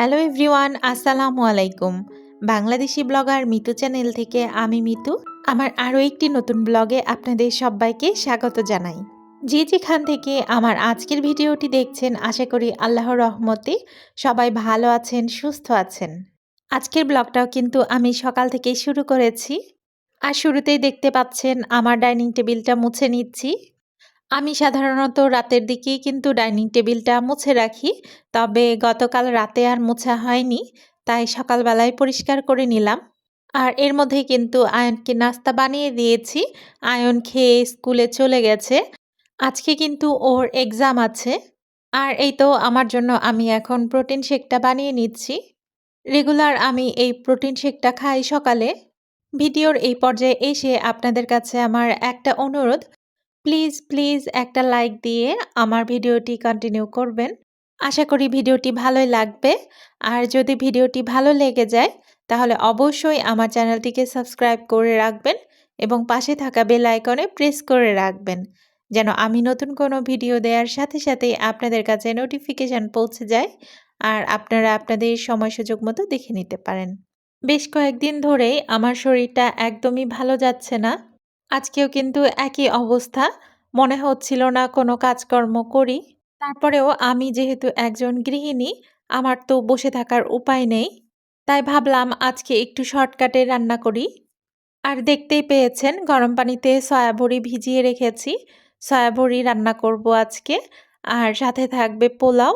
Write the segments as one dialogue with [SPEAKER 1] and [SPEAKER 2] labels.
[SPEAKER 1] Hello everyone আসসালামু আলাইকুম Bangladeshi blogger Mitu channel থেকে আমি মিতু আমার আরও একটি নতুন ব্লগে আপনাদের সবাইকে স্বাগত জানাই যে যেখান থেকে আমার আজকের ভিডিওটি দেখছেন আশা করি আল্লাহর রহমতে সবাই ভালো আছেন সুস্থ আছেন আজকের ব্লগটাও কিন্তু আমি সকাল থেকেই শুরু করেছি আর শুরুতেই দেখতে পাচ্ছেন আমার ডাইনিং টেবিলটা মুছে নিচ্ছি আমি সাধারণত রাতের দিকেই কিন্তু ডাইনিং টেবিলটা মুছে রাখি, তবে গতকাল রাতে আর মোছা হয়নি, তাই সকালবেলায় পরিষ্কার করে নিলাম। আর এর মধ্যে কিন্তু আয়নকে নাস্তা বানিয়ে দিয়েছি। আয়ন খেয়ে স্কুলে চলে গেছে। আজকে কিন্তু ওর এক্সাম আছে। আর এই তো আমার জন্য আমি এখন প্রোটিন শেকটা বানিয়ে নিচ্ছি। রেগুলার আমি এই প্রোটিন শেকটা খাই সকালে। ভিডিওর এই পর্যায়ে এসে আপনাদের কাছে আমার একটা অনুরোধ। প্লিজ প্লিজ একটা লাইক দিয়ে আমার ভিডিওটি কন্টিনিউ করবেন। আশা করি ভিডিওটি ভালোই লাগবে। আর যদি ভিডিওটি ভালো লেগে যায়, তাহলে অবশ্যই আমার চ্যানেলটিকে সাবস্ক্রাইব করে রাখবেন এবং পাশে থাকা বেল আইকনে প্রেস করে রাখবেন, যেন আমি নতুন কোনো ভিডিও দেওয়ার সাথে সাথেই আপনাদের কাছে নোটিফিকেশান পৌঁছে যায় আর আপনারা আপনাদের সময় সুযোগ মতো দেখে নিতে পারেন। বেশ কয়েকদিন ধরেই আমার শরীরটা একদমই ভালো যাচ্ছে না। আজকেও কিন্তু একই অবস্থা। মনে হচ্ছিল না কোনো কাজকর্ম করি। তারপরেও আমি যেহেতু একজন গৃহিণী, আমার তো বসে থাকার উপায় নেই। তাই ভাবলাম আজকে একটু শর্টকাটে রান্না করি। আর দেখতেই পেয়েছেন, গরম পানিতে সয়াবড়ি ভিজিয়ে রেখেছি। সয়াবড়ি রান্না করব আজকে। আর সাথে থাকবে পোলাও।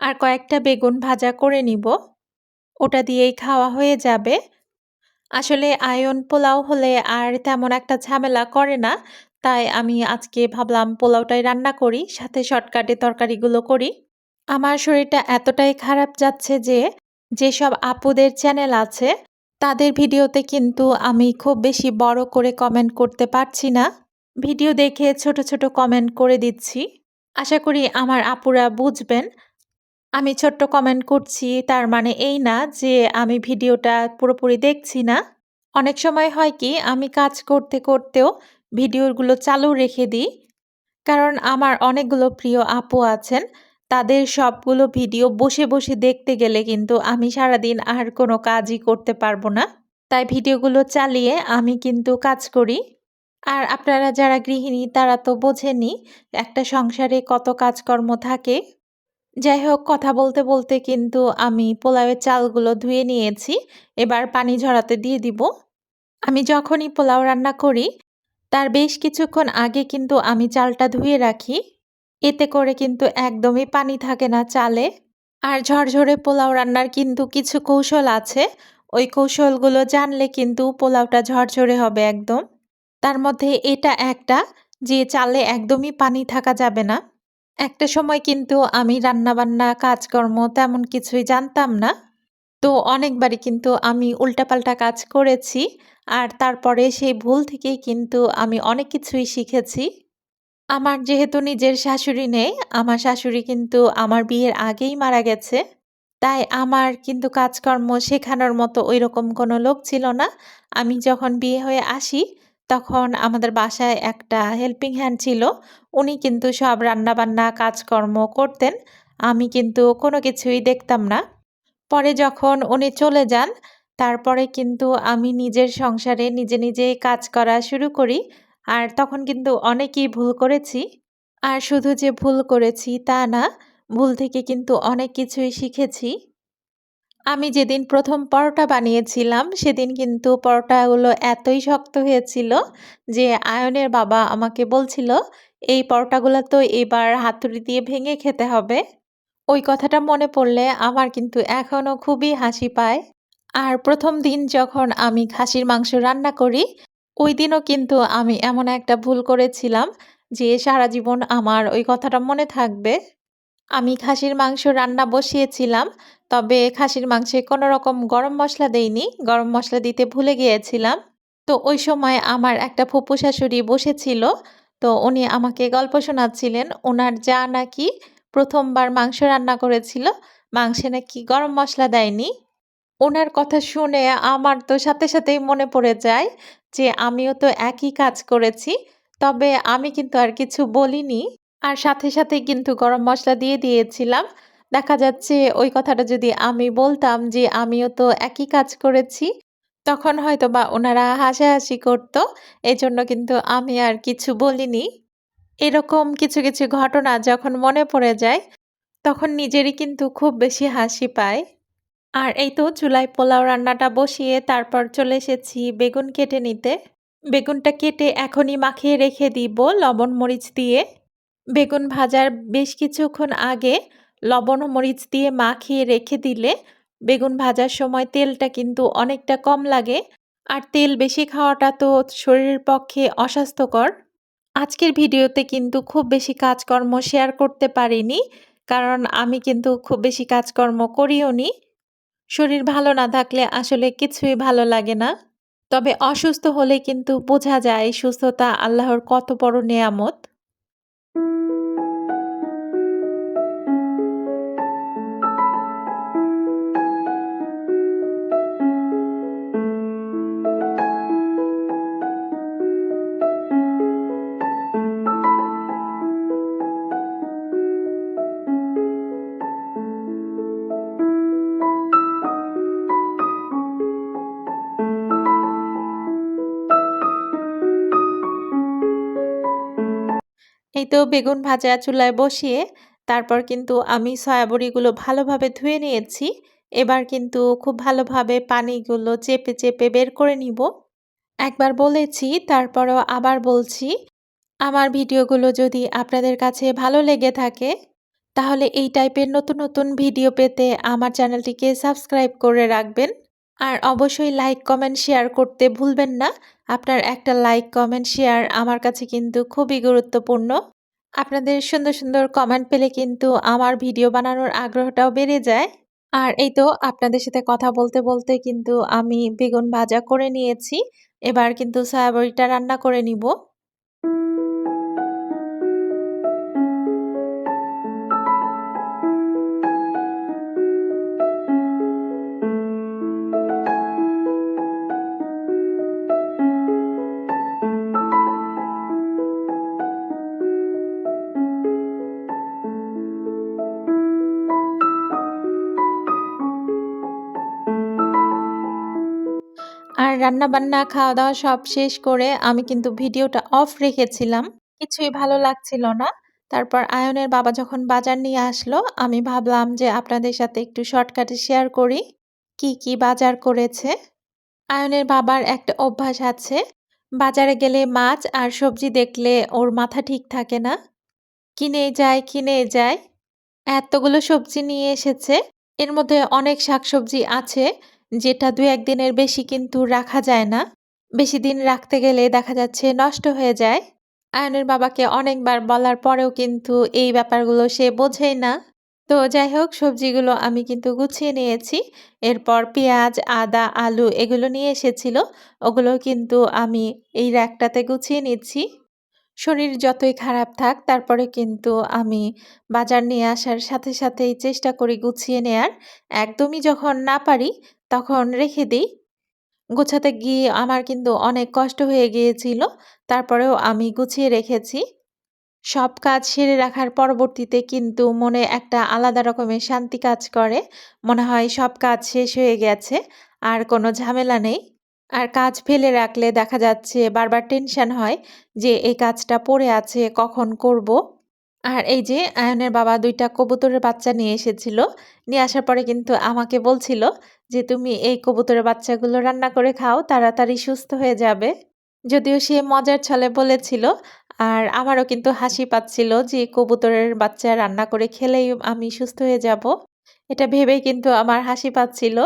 [SPEAKER 1] আর কয়েকটা বেগুন ভাজা করে নিব। ওটা দিয়েই খাওয়া হয়ে যাবে। আসলে আয়ন পোলাও হলে আর তেমন একটা ঝামেলা করে না। তাই আমি আজকে ভাবলাম পোলাওটাই রান্না করি, সাথে শর্টকাটে তরকারিগুলো করি। আমার শরীরটা এতটাই খারাপ যাচ্ছে যে, যেসব আপুদের চ্যানেল আছে, তাদের ভিডিওতে কিন্তু আমি খুব বেশি বড় করে কমেন্ট করতে পারছি না। ভিডিও দেখে ছোট ছোট কমেন্ট করে দিচ্ছি। আশা করি আমার আপুরা বুঝবেন আমি ছোট্ট কমেন্ট করছি, তার মানে এই না যে আমি ভিডিওটা পুরোপুরি দেখছি না। অনেক সময় হয় কি, আমি কাজ করতে করতেও ভিডিওগুলো চালু রেখে দিই। কারণ আমার অনেকগুলো প্রিয় আপু আছেন, তাদের সবগুলো ভিডিও বসে বসে দেখতে গেলে কিন্তু আমি সারাদিন আর কোনো কাজই করতে পারব না। তাই ভিডিওগুলো চালিয়ে আমি কিন্তু কাজ করি। আর আপনারা যারা গৃহিণী, তারা তো বোঝেনি একটা সংসারে কত কাজকর্ম থাকে। যাই হোক কথা বলতে বলতে কিন্তু আমি পোলাওয়ের চালগুলো ধুয়ে নিয়েছি। এবার পানি ঝরাতে দিয়ে দিব। আমি যখনই পোলাও রান্না করি, তার বেশ কিছুক্ষণ আগে কিন্তু আমি চালটা ধুয়ে রাখি। এতে করে কিন্তু একদমই পানি থাকে না চালে। আর ঝরঝরে পোলাও রান্নার কিন্তু কিছু কৌশল আছে। ওই কৌশলগুলো জানলে কিন্তু পোলাওটা ঝরঝরে হবে একদম। তার মধ্যে এটা একটা, যে চালে একদমই পানি থাকা যাবে না। একটা সময় কিন্তু আমি রান্নাবান্না, কাজকর্ম তেমন কিছুই জানতাম না। তো অনেকবারই কিন্তু আমি উল্টাপাল্টা কাজ করেছি আর তারপরে সেই ভুল থেকেই কিন্তু আমি অনেক কিছুই শিখেছি। আমার যেহেতু নিজের শাশুড়ি নেই, আমার শাশুড়ি কিন্তু আমার বিয়ের আগেই মারা গেছে। তাই আমার কিন্তু কাজকর্ম শেখানোর মতো ওই রকম কোনো লোক ছিল না। আমি যখন বিয়ে হয়ে আসি তখন আমাদের বাসায় একটা হেল্পিং হ্যান্ড ছিল। উনি কিন্তু সব রান্নাবান্না, কাজকর্ম করতেন। আমি কিন্তু কোনো কিছুই দেখতাম না। পরে যখন উনি চলে যান, তারপরে কিন্তু আমি নিজের সংসারে নিজে নিজে কাজ করা শুরু করি। আর তখন কিন্তু অনেকই ভুল করেছি। আর শুধু যে ভুল করেছি তা না, ভুল থেকে কিন্তু অনেক কিছুই শিখেছি। আমি যেদিন প্রথম পরোটা বানিয়েছিলাম, সেদিন কিন্তু পরোটাগুলো এতই শক্ত হয়েছিল যে আয়নের বাবা আমাকে বলছিল, এই পরোটাগুলো তো এবার হাতুড়ি দিয়ে ভেঙে খেতে হবে। ওই কথাটা মনে পড়লে আমার কিন্তু এখনও খুবই হাসি পায়। আর প্রথম দিন যখন আমি খাসির মাংস রান্না করি, ওই দিনও কিন্তু আমি এমন একটা ভুল করেছিলাম যে সারা জীবন আমার ওই কথাটা মনে থাকবে। আমি খাসির মাংস রান্না বসিয়েছিলাম, তবে খাসির মাংসে কোনো রকম গরম মশলা দেইনি, গরম মশলা দিতে ভুলে গিয়েছিলাম। তো ওই সময় আমার একটা ফুপু শাশুড়ি বসেছিল, তো উনি আমাকে গল্প শোনাচ্ছিলেন ওনার যা নাকি প্রথমবার মাংস রান্না করেছিল, মাংসে নাকি গরম মশলা দেয়নি। ওনার কথা শুনে আমার তো সাথে সাথেই মনে পড়ে যায় যে আমিও তো একই কাজ করেছি, তবে আমি কিন্তু আর কিছু বলিনি। আর সাথে সাথে কিন্তু গরম মশলা দিয়ে দিয়েছিলাম দেখা যাচ্ছে ওই কথাটা যদি আমি বলতাম যে আমিও তো একই কাজ করেছি, তখন হয়তো বা ওনারা হাসাহাসি করত। এজন্য কিন্তু আমি আর কিছু বলিনি। এরকম কিছু, কিছু ঘটনা যখন মনে পড়ে যায়, তখন নিজেরই কিন্তু খুব বেশি হাসি পায়। আর এই তো চুলায় পোলাও রান্নাটা বসিয়ে তারপর চলে এসেছি বেগুন কেটে নিতে। বেগুনটা কেটে এখনই মাখিয়ে রেখে দিব লবণ মরিচ দিয়ে। বেগুন ভাজার বেশ কিছুক্ষণ আগে লবণ মরিচ দিয়ে মাখিয়ে রেখে দিলে বেগুন ভাজার সময় তেলটা কিন্তু অনেকটা কম লাগে। আর তেল বেশি খাওয়াটা তো শরীরের পক্ষে অস্বাস্থ্যকর। আজকের ভিডিওতে কিন্তু খুব বেশি কাজকর্ম শেয়ার করতে পারিনি, কারণ আমি কিন্তু খুব বেশি কাজকর্ম করিও নি। শরীর ভালো না থাকলে আসলে কিছুই ভালো লাগে না। তবে অসুস্থ হলে কিন্তু বোঝা যায় সুস্থতা আল্লাহর কত বড় নেয়ামত। এই তো বেগুন ভাজা চুলায় বসিয়ে তারপর কিন্তু আমি সয়াবড়িগুলো ভালোভাবে ধুয়ে নিয়েছি। এবার কিন্তু খুব ভালোভাবে পানিগুলো চেপে চেপে বের করে নিব। একবার বলেছি, তারপরও আবার বলছি। আমার ভিডিওগুলো যদি আপনাদের কাছে ভালো লেগে থাকে, তাহলে এই টাইপের নতুন নতুন ভিডিও পেতে আমার চ্যানেলটিকে সাবস্ক্রাইব করে রাখবেন। আর অবশ্যই লাইক কমেন্ট শেয়ার করতে ভুলবেন না। আপনার একটা লাইক কমেন্ট শেয়ার আমার কাছে কিন্তু খুবই গুরুত্বপূর্ণ। আপনাদের সুন্দর সুন্দর কমেন্ট পেলে কিন্তু আমার ভিডিও বানানোর আগ্রহটাও বেড়ে যায়। আর এই তো আপনাদের সাথে কথা বলতে বলতে কিন্তু আমি বেগুন ভাজা করে নিয়েছি। এবার কিন্তু সয়াবড়িটা রান্না করে নিব। আর রান্না-বান্না, খাওয়া-দাওয়া সব শেষ করে আমি কিন্তু ভিডিওটা অফ রেখেছিলাম। কিছুই ভালো লাগছিল না। তারপর আয়নের বাবা যখন বাজার নিয়ে আসলো, আমি ভাবলাম যে আপনাদের সাথে একটু শর্টকাটে শেয়ার করি, কি, কি বাজার করেছে। আয়নের বাবার একটা অভ্যাস আছে, বাজারে গেলে মাছ আর সবজি দেখলে ওর মাথা ঠিক থাকে না। কিনে যায়, কিনে যায়। এতগুলো সবজি নিয়ে এসেছে। এর মধ্যে অনেক শাকসবজি আছে যেটা দু একদিনের বেশি কিন্তু রাখা যায় না। বেশি দিন রাখতে গেলে দেখা যাচ্ছে নষ্ট হয়ে যায়। আয়নের বাবাকে অনেকবার বলার পরেও কিন্তু এই ব্যাপারগুলো সে বোঝেই না। তো যাই হোক, সবজিগুলো আমি কিন্তু গুছিয়ে নিয়েছি। এরপর পেঁয়াজ, আদা, আলু এগুলো নিয়ে এসেছিল। ওগুলো কিন্তু আমি এই র্যাকটাতে গুছিয়ে নিচ্ছি। শরীর যতই খারাপ থাক, তারপরে কিন্তু আমি বাজার নিয়ে আসার সাথে সাথেই চেষ্টা করি গুছিয়ে নেয়ার। একদমই যখন না পারি তখন রেখে দিই। গোছাতে গিয়ে আমার কিন্তু অনেক কষ্ট হয়ে গিয়েছিল। তারপরেও আমি গুছিয়ে রেখেছি। সব কাজ সেরে রাখার পরবর্তীতে কিন্তু মনে একটা আলাদা রকমের শান্তি কাজ করে। মনে হয় সব কাজ শেষ হয়ে গেছে, আর কোনো ঝামেলা নেই। আর কাজ ফেলে রাখলে দেখা যাচ্ছে বারবার টেনশন হয় যে এই কাজটা পড়ে আছে, কখন করব। আর এই যে, আয়নের বাবা দুইটা কবুতরের বাচ্চা নিয়ে এসেছিল। নিয়ে আসার পরে কিন্তু আমাকে বলছিল যে, তুমি এই কবুতরের বাচ্চাগুলো রান্না করে খাও, তাড়াতাড়ি সুস্থ হয়ে যাবে। যদিও সে মজার ছলে বলেছিল আর আমারও কিন্তু হাসি পাচ্ছিল যে, কবুতরের বাচ্চা রান্না করে খেলেই আমি সুস্থ হয়ে যাব। এটা ভেবেই কিন্তু আমার হাসি পাচ্ছিল।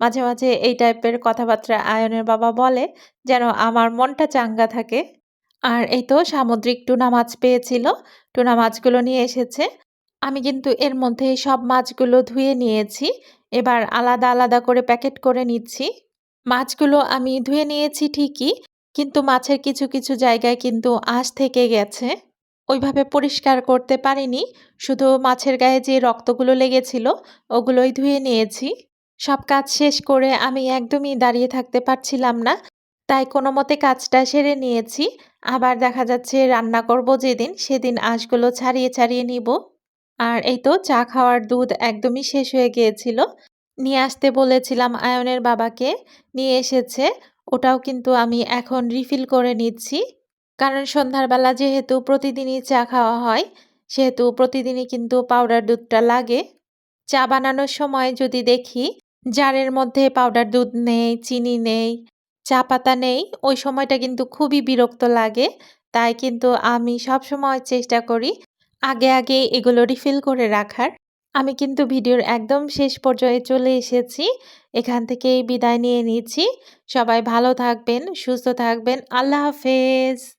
[SPEAKER 1] মাঝে মাঝে এই টাইপের কথাবার্তা আয়নের বাবা বলে, যেন আমার মনটা চাঙ্গা থাকে। আর এই তো সামুদ্রিক টুনা মাছ পেয়েছিল। টুনা মাছগুলো নিয়ে এসেছে। আমি কিন্তু এর মধ্যে সব মাছগুলো ধুয়ে নিয়েছি। এবার আলাদা আলাদা করে প্যাকেট করে নিচ্ছি। মাছগুলো আমি ধুয়ে নিয়েছি ঠিকই, কিন্তু মাছের কিছু কিছু জায়গায় কিন্তু আঁশ থেকে গেছে। ওইভাবে পরিষ্কার করতে পারিনি। শুধু মাছের গায়ে যে রক্তগুলো লেগেছিল, ওগুলোই ধুয়ে নিয়েছি। সব কাজ শেষ করে আমি একদমই দাঁড়িয়ে থাকতে পারছিলাম না। তাই কোনো মতে কাজটা সেরে নিয়েছি। আবার দেখা যাচ্ছে রান্না করব যেদিন, সেদিন আঁশগুলো ছাড়িয়ে ছাড়িয়ে নিব। আর এই তো চা খাওয়ার দুধ একদমই শেষ হয়ে গিয়েছিল। নিয়ে আসতে বলেছিলাম আয়নের বাবাকে। নিয়ে এসেছে। ওটাও কিন্তু আমি এখন রিফিল করে নিচ্ছি। কারণ সন্ধ্যার বেলা যেহেতু প্রতিদিনই চা খাওয়া হয়, সেহেতু প্রতিদিনই কিন্তু পাউডার দুধটা লাগে। চা বানানোর সময় যদি দেখি, জারের মধ্যে পাউডার দুধ নেই, চিনি নেই চা পাতা নেই, ওই সময়টা কিন্তু খুবই বিরক্ত লাগে। তাই কিন্তু আমি সব সময় চেষ্টা করি আগে আগে এগুলো রিফিল করে রাখার। আমি কিন্তু ভিডিওর একদম শেষ পর্যায়ে চলে এসেছি। এখান থেকেই বিদায় নিয়ে নিচ্ছি। সবাই ভালো থাকবেন, সুস্থ থাকবেন। আল্লাহ হাফেজ।